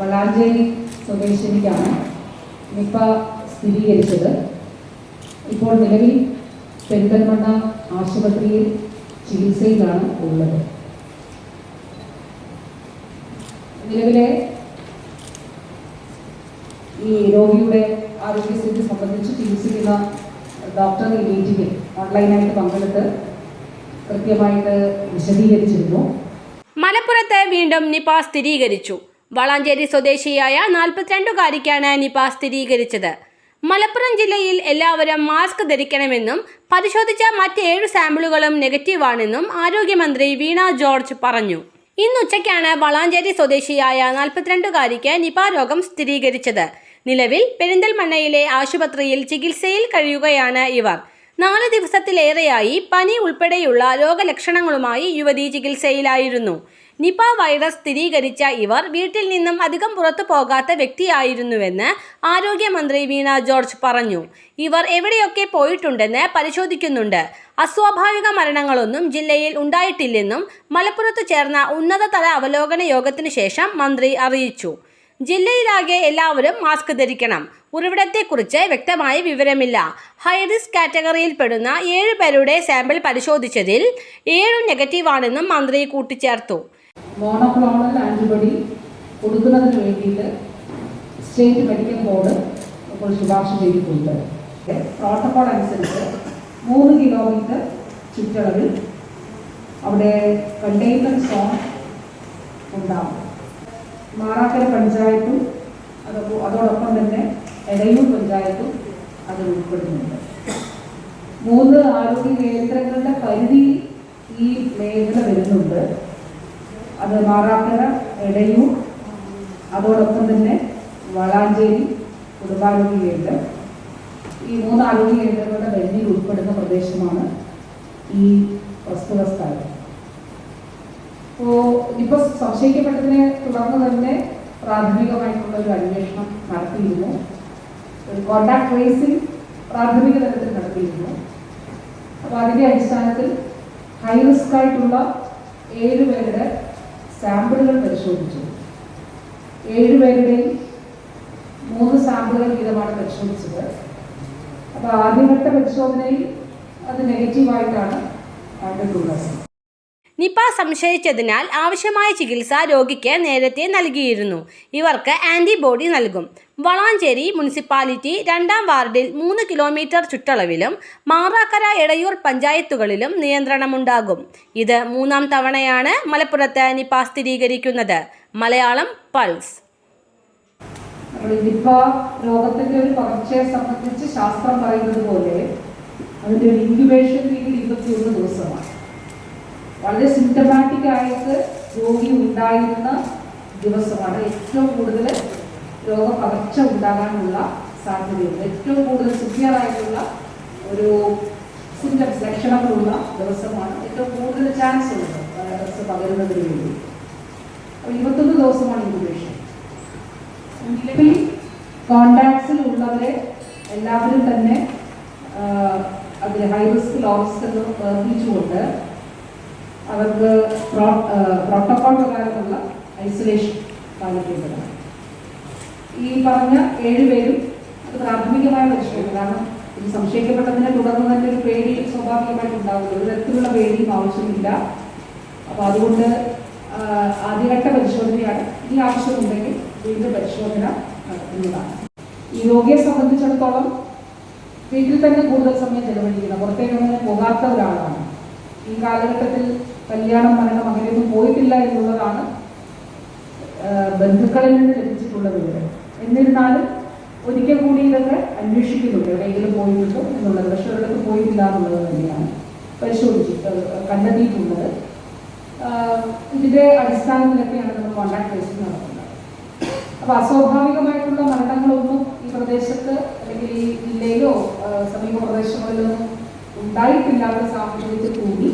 Valanchery സ്വദേശിനിക്കാണ് Nipah സ്ഥിരീകരിച്ചത്. ഇപ്പോൾ നിലവിൽ പെരിന്തൽമണ്ണ ആശുപത്രിയിൽ ചികിത്സയിലാണ് ഉള്ളത്. നിലവിലെ ഈ രോഗിയുടെ ആരോഗ്യസ്ഥിതി സംബന്ധിച്ച് ചികിത്സിക്കുന്ന ഡോക്ടർ ഈ മീറ്റിംഗിൽ ഓൺലൈനായിട്ട് പങ്കെടുത്ത് കൃത്യമായിട്ട് വിശദീകരിച്ചിരുന്നു. മലപ്പുറത്ത് വീണ്ടും നിപ സ്ഥിരീകരിച്ചു. വളാഞ്ചേരി സ്വദേശിയായ നാൽപ്പത്തിരണ്ടുകാരിക്കാണ് നിപ സ്ഥിരീകരിച്ചത്. മലപ്പുറം ജില്ലയിൽ എല്ലാവരും മാസ്ക് ധരിക്കണമെന്നും പരിശോധിച്ച മറ്റ് ഏഴ് സാമ്പിളുകളും നെഗറ്റീവാണെന്നും ആരോഗ്യമന്ത്രി വീണ ജോർജ് പറഞ്ഞു. ഇന്നുച്ചയ്ക്കാണ് വളാഞ്ചേരി സ്വദേശിയായ നാൽപ്പത്തിരണ്ടുകാരിക്ക് നിപ രോഗം സ്ഥിരീകരിച്ചത്. നിലവിൽ പെരിന്തൽമണ്ണയിലെ ആശുപത്രിയിൽ ചികിത്സയിൽ കഴിയുകയാണ് ഇവർ. നാല് ദിവസത്തിലേറെയായി പനി ഉൾപ്പെടെയുള്ള രോഗലക്ഷണങ്ങളുമായി യുവതി ചികിത്സയിലായിരുന്നു. നിപ വൈറസ് സ്ഥിരീകരിച്ച ഇവർ വീട്ടിൽ നിന്നും അധികം പുറത്തു പോകാത്ത വ്യക്തിയായിരുന്നുവെന്ന് ആരോഗ്യമന്ത്രി വീണ ജോർജ് പറഞ്ഞു. ഇവർ എവിടെയൊക്കെ പോയിട്ടുണ്ടെന്ന് പരിശോധിക്കുന്നുണ്ട്. അസ്വാഭാവിക മരണങ്ങളൊന്നും ജില്ലയിൽ ഉണ്ടായിട്ടില്ലെന്നും മലപ്പുറത്ത് ചേർന്ന ഉന്നതതല അവലോകന യോഗത്തിനു ശേഷം മന്ത്രി അറിയിച്ചു. ജില്ലയിലാകെ എല്ലാവരും മാസ്ക് ധരിക്കണം. ഉറവിടത്തെക്കുറിച്ച് വ്യക്തമായ വിവരമില്ല. ഹൈറിസ്ക് കാറ്റഗറിയിൽ പെടുന്ന ഏഴ് പേരുടെ സാമ്പിൾ പരിശോധിച്ചതിൽ ഏഴും നെഗറ്റീവാണെന്നും മന്ത്രി കൂട്ടിച്ചേർത്തു. മോണോക്ലോണൽ ആന്റിബോഡി കൊടുക്കുന്നതിന് വേണ്ടിയിട്ട് സ്റ്റേറ്റ് മെഡിക്കൽ ബോർഡ് ഇപ്പോൾ ശുപാർശ ചെയ്തിട്ടുണ്ട്. പ്രോട്ടോകോൾ അനുസരിച്ച് മൂന്ന് കിലോമീറ്റർ ചുറ്റളവിൽ അവിടെ കണ്ടെയ്ൻമെന്റ് സോൺ ഉണ്ടാവും. മാറാക്കര പഞ്ചായത്തും അത് അതോടൊപ്പം തന്നെ എടയൂർ പഞ്ചായത്തും അതിൽ ഉൾപ്പെടുന്നുണ്ട്. മൂന്ന് ആരോഗ്യ കേന്ദ്രങ്ങളുടെ പരിധി ഈ മേഖല വരുന്നുണ്ട്. അത് മാറാക്കര എടയൂർ അതോടൊപ്പം തന്നെ വളാഞ്ചേരി കുടുംബാരോഗ്യ കേന്ദ്രം. ഈ മൂന്ന് ആരോഗ്യ കേന്ദ്രങ്ങളുടെ പരിധിയിൽ ഉൾപ്പെടുന്ന പ്രദേശമാണ് ഈ പ്രസ്തുത സ്ഥലം. ഇപ്പോൾ സംശയിക്കപ്പെട്ടതിനെ തുടർന്ന് തന്നെ പ്രാഥമികമായിട്ടുള്ള ഒരു അന്വേഷണം നടത്തിയിരുന്നു. ഒരു കോണ്ടാക്ട് ട്രേസിംഗ് പ്രാഥമിക തലത്തിൽ നടത്തിയിരുന്നു. അപ്പോൾ അതിന്റെ അടിസ്ഥാനത്തിൽ ഹൈ റിസ്ക് ആയിട്ടുള്ള ഏഴ് പേരുടെ സാമ്പിളുകൾ പരിശോധിച്ചു. ഏഴ് പേരുടെയും മൂന്ന് സാമ്പിളുകൾ വീതമാണ് പരിശോധിച്ചത്. അപ്പോൾ ആദ്യഘട്ട പരിശോധനയിൽ അത് നെഗറ്റീവായിട്ടാണ് കണ്ടിട്ടുള്ളത് നിപ സംശയിച്ചതിനാൽ ആവശ്യമായ ചികിത്സ രോഗിക്ക് നേരത്തെ നൽകിയിരുന്നു. ഇവർക്ക് ആന്റിബോഡി നൽകും. വളാഞ്ചേരി മുനിസിപ്പാലിറ്റി രണ്ടാം വാർഡിൽ മൂന്ന് കിലോമീറ്റർ ചുറ്റളവിലും മാറാക്കര ഇടയൂർ പഞ്ചായത്തുകളിലും നിയന്ത്രണമുണ്ടാകും. ഇത് മൂന്നാം തവണയാണ് മലപ്പുറത്ത് നിപ സ്ഥിരീകരിക്കുന്നത്. മലയാളം പൾസ്. നിപ്പ രോഗത്തിന്റെ ഒരു പകർച്ചയെ സംബന്ധിച്ച് ശാസ്ത്രം പറയുന്നത് പോലെ അതിന്റെ ഇൻക്യുബേഷൻ പീരീഡ് ഇരുപത്തിയൊന്ന് ദിവസമാണ്. വളരെ സിംറ്റമാറ്റിക് ആയിട്ട് രോഗി ഉണ്ടായിരുന്ന ദിവസമാണ് ഏറ്റവും കൂടുതൽ രോഗപകർച്ച ഉണ്ടാകാനുള്ള സാധ്യതയുണ്ട്. ഏറ്റവും കൂടുതൽ സിവിയർ ആയിട്ടുള്ള ഒരു സിംറ്റംസ് ലക്ഷണങ്ങളുള്ള ദിവസമാണ് ഏറ്റവും കൂടുതൽ ചാൻസ് ഉള്ളത്. വൈറസ് പകരുന്നതിന് വേണ്ടി. അപ്പോൾ ഇരുപത്തൊന്ന് ദിവസമാണ് ഇൻക്യുബേഷൻ നിലവിൽ കോണ്ടാക്ട്സിൽ ഉള്ളവരെ എല്ലാവരും തന്നെ അതിൽ ഹൈ റിസ്ക് ലോ റിസ്ക് എന്ന് വേർതിരിച്ചുകൊണ്ട് അവർക്ക് പ്രോട്ടോകോൾ പ്രകാരമുള്ള ഐസൊലേഷൻ പാലിക്കേണ്ടതാണ്. ഈ പറഞ്ഞ ഏഴുപേരും അത് പ്രാഥമികമായ പരിശോധന കാരണം ഇത് സംശയിക്കപ്പെട്ടതിനെ തുടർന്ന് തന്നെ ഒരു പേടി സ്വാഭാവികമായിട്ട് ഉണ്ടാകുന്നത് ഒരു തരത്തിലുള്ള പേടിയും ആവശ്യമില്ല. അപ്പൊ അതുകൊണ്ട് ആദ്യഘട്ട പരിശോധനയാണ്. ഈ ആവശ്യമുണ്ടെങ്കിൽ വീണ്ടും പരിശോധന നടത്തുന്നതാണ്. ഈ രോഗിയെ സംബന്ധിച്ചിടത്തോളം വീട്ടിൽ തന്നെ കൂടുതൽ സമയം ചെലവഴിക്കുന്നത് പുറത്തേക്കൊന്നും പോകാത്ത ഒരാളാണ് ഈ കാലഘട്ടത്തിൽ കല്യാണം മരണം അങ്ങനെയൊന്നും പോയിട്ടില്ല എന്നുള്ളതാണ് ബന്ധുക്കളിൽ നിന്ന് ലഭിച്ചിട്ടുള്ള വിവരം. എന്നിരുന്നാലും ഒരിക്കൽ കൂടി ഇതൊക്കെ അന്വേഷിക്കുന്നുണ്ട് എവിടെയെങ്കിലും പോയിട്ടുണ്ടോ എന്നുള്ളത്. പക്ഷെ ഒരിടത്ത് പോയിട്ടില്ല എന്നുള്ളത് തന്നെയാണ് പരിശോധിച്ചിട്ട് കണ്ടെത്തിയിട്ടുള്ളത്. ഇതിന്റെ അടിസ്ഥാനത്തിലൊക്കെയാണ് നമ്മൾ കോണ്ടാക്ട് ട്രേസിംഗ് നടത്തുന്നത്. അപ്പൊ അസ്വാഭാവികമായിട്ടുള്ള മരണങ്ങളൊന്നും ഈ പ്രദേശത്ത് അല്ലെങ്കിൽ ഈ ജില്ലയിലോ സമീപ പ്രദേശങ്ങളിലോ ഉണ്ടായിട്ടില്ലാത്ത സാഹചര്യത്തിൽ കൂടി